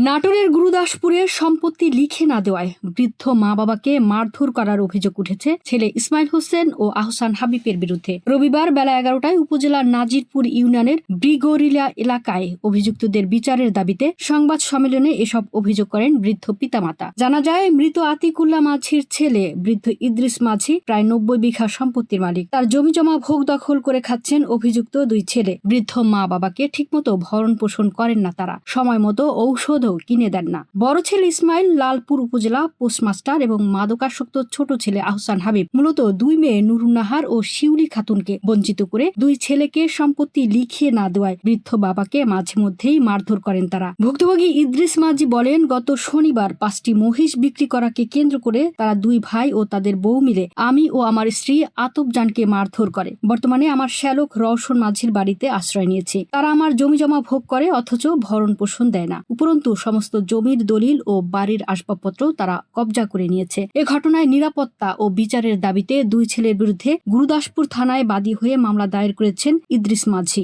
নাটোরের গুরুদাসপুরে সম্পত্তি লিখে না দেওয়ায় বৃদ্ধ মা বাবাকে মারধর করার অভিযোগ উঠেছে ছেলে ইসমাইল হোসেন ও আহসান হাবিবের বিরুদ্ধে। রবিবার বেলা এগারোটায় উপজেলার নাজিরপুর ইউনিয়নের ব্রিগোরিলা এলাকায় অভিযুক্তদের বিচারের দাবিতে সংবাদ সম্মেলনে এসব অভিযোগ করেন বৃদ্ধ পিতামাতা। জানা যায়, মৃত আতিকুল্লা মাঝির ছেলে বৃদ্ধ ইদ্রিস মাঝি প্রায় নব্বই বিঘা সম্পত্তির মালিক। তার জমি জমা ভোগ দখল করে খাচ্ছেন অভিযুক্ত দুই ছেলে। বৃদ্ধ মা বাবাকে ঠিকমতো ভরণ পোষণ করেন না তারা। সময় মতো ঔষধও কিনে দেন না। বড় ছেলে ইসমাইল লালপুর উপজেলা পোস্টমাস্টার এবং মাদকাসক্ত ছোট ছেলে আহসান হাবিব মূলত দুই মেয়ে নুরুন্নাহার ও শিউলি খাতুনকে বঞ্চিত করে দুই ছেলেকে সম্পত্তি লিখিয়ে না দেওয়ায় বৃদ্ধ বাবাকে মাঝে মধ্যেই মারধর করেন তারা। ভুক্তভোগী ইদ্রিস মাঝি বলেন, গত শনিবার পাঁচটি মহিষ বিক্রি করাকে কেন্দ্র করে তারা দুই ভাই ও তাদের বউ মিলে আমি ও আমার স্ত্রী আতবজানকে মারধর করে। বর্তমানে আমার শ্যালক রওশন মাঝির বাড়িতে আশ্রয় নিয়েছে। তারা আমার জমি জমা ভোগ করে, অথচ ভরণ পোষণ দেয় না। উপরন্তু সমস্ত জমির দলিল ও বাড়ির আসবাবপত্র তারা কবজা করে নিয়েছে। এ ঘটনায় নিরাপত্তা ও বিচারের দাবিতে দুই ছেলের বিরুদ্ধে গুরুদাসপুর থানায় বাদী হয়ে মামলা দায়ের করেছেন ইদ্রিস মাঝি।